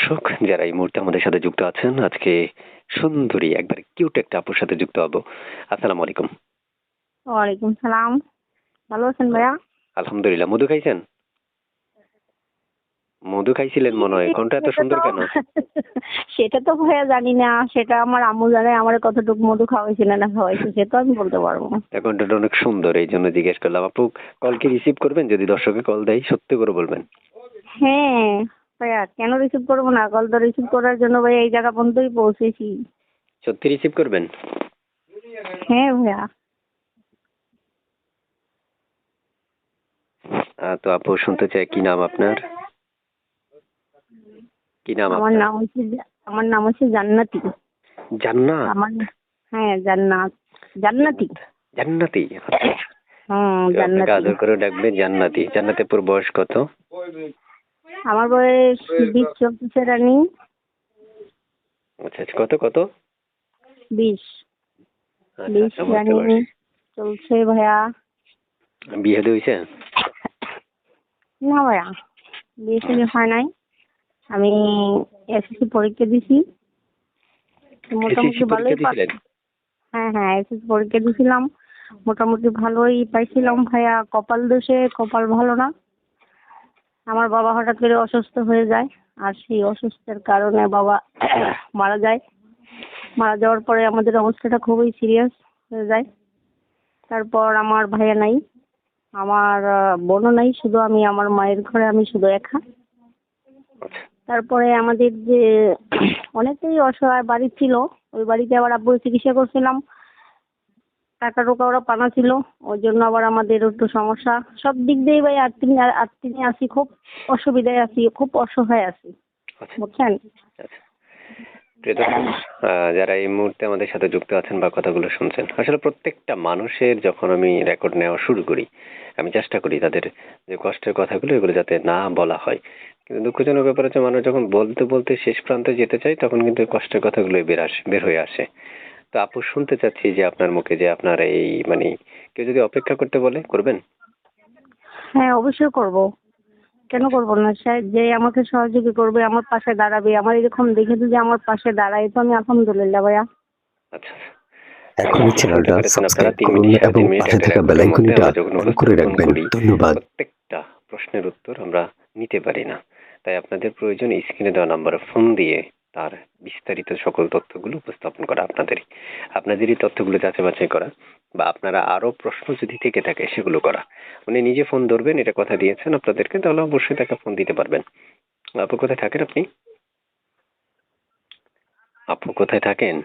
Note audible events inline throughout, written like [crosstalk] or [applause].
দর্শক যারা এই মুহূর্তে আমাদের সাথে যুক্ত আছেন আজকে সুন্দরী একবার কিউট একটা আপুর সাথে যুক্ত হব। আসসালামু আলাইকুম। ওয়ালাইকুম সালাম। ভালো আছেন ভাইয়া? আলহামদুলিল্লাহ। মধু খাইছেন? মধু খাইছিলেন মনে হয়। কোনটা এত সুন্দর কেন? [laughs] সেটা তো ভাইয়া জানি না। সেটা আমার আম্মু জানে। আমার কতটুকু মধু খাওয়াইছিল না খাওয়াইছে সে তো আমি বলতে পারব। না অ্যাকাউন্টটা অনেক সুন্দর এই জন্য জিজ্ঞেস করলাম। আপু কল কি রিসিভ করবেন? যদি দর্শকে কল দেয় সত্যি করে বলবেন। হ্যাঁ। ভাইয়া কেন রিসিভ করব না? কল তো রিসিভ করার জন্য ভাইয়া এই জায়গা পর্যন্তই পৌঁছেছি। সত্যি রিসিভ করবেন? হ্যাঁ ভাইয়া। তো আপু শুনতে চাই কি নাম আপনার? কি নাম আমার নাম হচ্ছে আমার নাম হচ্ছে জান্নাতি। জান্নাত? আমার হ্যাঁ জান্নাত। জান্নাতি। জান্নাতি? হুম কেউ জান্নাতি। আদর করে ডাকবে জান্নাতি। জান্নাতের পুরো বয়স কত? আমার বয়স বিশ চলতেছে রানি। আচ্ছা আচ্ছা কত কত? বিশ। আচ্ছা বিশ আচ্ছা বুঝতে রানি চলছে ভাইয়া। বিয়ে হয়েছে? না ভাইয়া বিয়ে শাদী হয় নাই। আমি এসএসসি পরীক্ষা দিছি। মোটামুটি ভালোই হ্যাঁ হ্যাঁ এসএসসি পরীক্ষা দিছিলাম। মোটামুটি ভালোই পাইছিলাম ভাইয়া। কপাল দোষে কপাল ভালো না। আমার বাবা হঠাৎ করে অসুস্থ হয়ে যায় আর সেই অসুস্থের কারণে বাবা [coughs] মারা যায়। মারা যাওয়ার পরে আমাদের অবস্থাটা খুবই সিরিয়াস হয়ে যায়। তারপর আমার ভাইয়া নাই আমার বোনও নাই শুধু আমি আমার মায়ের ঘরে আমি শুধু একা। আচ্ছা। তারপরে আমাদের যে [coughs] অনেকটাই অসহায় বাড়ি ছিল ওই বাড়িতে আবার আব্বু চিকিৎসা করছিলাম। টাকা টোকা ওরা পানা ছিল ওই জন্য আবার আমাদের একটু সমস্যা। সব দিক দিয়েই ভাই আটদিন আটদিনে আছি খুব অসুবিধায় আছি খুব অসহায় আছি। আচ্ছা। বুঝছেন? আচ্ছা। যারা এই মুহূর্তে আমাদের সাথে যুক্ত আছেন বা কথাগুলো শুনছেন আসলে প্রত্যেকটা মানুষের যখন আমি রেকর্ড নেওয়া শুরু করি আমি চেষ্টা করি তাদের যে কষ্টের কথাগুলো এগুলো যাতে না বলা হয়। কিন্তু দুঃখজনক ব্যাপার হচ্ছে মানুষ যখন বলতে বলতে শেষ প্রান্তে যেতে চায় তখন কিন্তু কষ্টের কথাগুলোই বের আসে বের হয়ে আসে। তো আপু শুনতে চাচ্ছি যে আপনার মুখে যে আপনার এই মানে কেউ যদি অপেক্ষা করতে বলে করবেন? হ্যাঁ অবশ্যই করব। কেন করব না? স্যার যে আমাকে সহযোগী করবে আমার পাশে দাঁড়াবে। আমার এরকম দেখে যদি আমার পাশে দাঁড়ায় তো আমি আলহামদুলিল্লাহ ভাইয়া। আচ্ছা। এখনই চ্যানেলটা সাবস্ক্রাইব আপনারা তিন করুন মিনিট এবং পাশে থাকা বেল আইকনটা অন করে রাখবেন। ধন্যবাদ। প্রত্যেকটা প্রশ্নের উত্তর আমরা নিতে পারি না। তাই আপনাদের প্রয়োজন স্ক্রিনে দেওয়া নাম্বারে ফোন দিয়ে তার বিস্তারিত সকল তথ্যগুলো উপস্থাপন করা আপনাদেরই আপনাদেরই তথ্যগুলো যাচাই বাছাই করা বা আপনারা আরও প্রশ্ন যদি থেকে থাকে সেগুলো করা। উনি নিজে ফোন ধরবেন এটা কথা দিয়েছেন আপনাদেরকে তাহলে অবশ্যই তাকে ফোন দিতে পারবেন। আপু কোথায় থাকেন আপনি? আপু কোথায় থাকেন?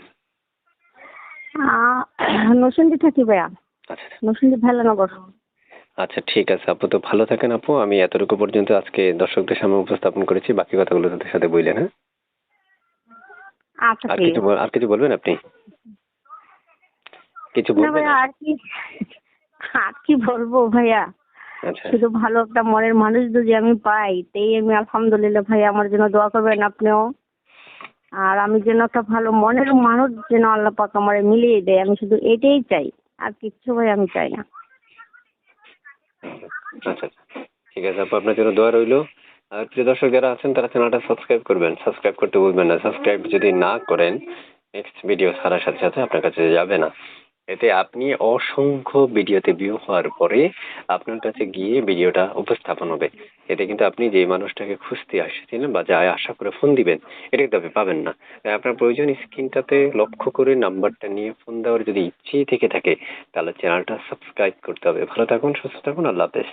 নরসিংদী থাকি ভাইয়া। আচ্ছা। নরসিংদী ভেলানগর। আচ্ছা ঠিক আছে। আপু তো ভালো থাকেন আপু। আমি এতটুকু পর্যন্ত আজকে দর্শকদের সামনে উপস্থাপন করেছি। বাকি কথাগুলো তাদের সাথে বললেন হ্যাঁ? আচ্ছা আর কিছু আর কিছু বলবেন আপনি? কিছু বলবেন আর? কি আর কি বলব ভাইয়া? আচ্ছা। শুধু ভালো একটা মনের মানুষ যদি আমি পাই তাই আমি আলহামদুলিল্লাহ ভাইয়া আমার জন্য দোয়া করবেন আপনিও। আর আমি যেন একটা ভালো মনের মানুষ যেন আল্লাহ পাক আমার মিলিয়ে দেয় আমি শুধু এটাই চাই আর কিচ্ছু ভাই আমি চাই না। আচ্ছা আচ্ছা। ঠিক আছে আপনার জন্য দোয়া রইল। আর প্রিয় দর্শক যারা আছেন, তারা চ্যানেলটা সাবস্ক্রাইব করবেন। সাবস্ক্রাইব করতে ভুলবেন না। সাবস্ক্রাইব যদি না করেন নেক্সট ভিডিও ছাড়ার সাথে সাথে আপনার কাছে যাবে না। এতে আপনি অসংখ্য ভিডিওতে ভিউ হওয়ার পরে আপনার কাছে গিয়ে ভিডিওটা উপস্থাপন হবে। এতে কিন্তু আপনি যে মানুষটাকে খুঁজতে আসছিলেন বা যা আশা করে ফোন দিবেন, এটা কিন্তু আপনি পাবেন না। আপনার প্রয়োজন স্ক্রিনটাতে লক্ষ্য করে নাম্বারটা নিয়ে ফোন দেওয়ার যদি ইচ্ছেই থেকে থাকে, তাহলে চ্যানেলটা সাবস্ক্রাইব করতে হবে। ভালো থাকুন, সুস্থ থাকুন, আল্লাহ হাফেজ।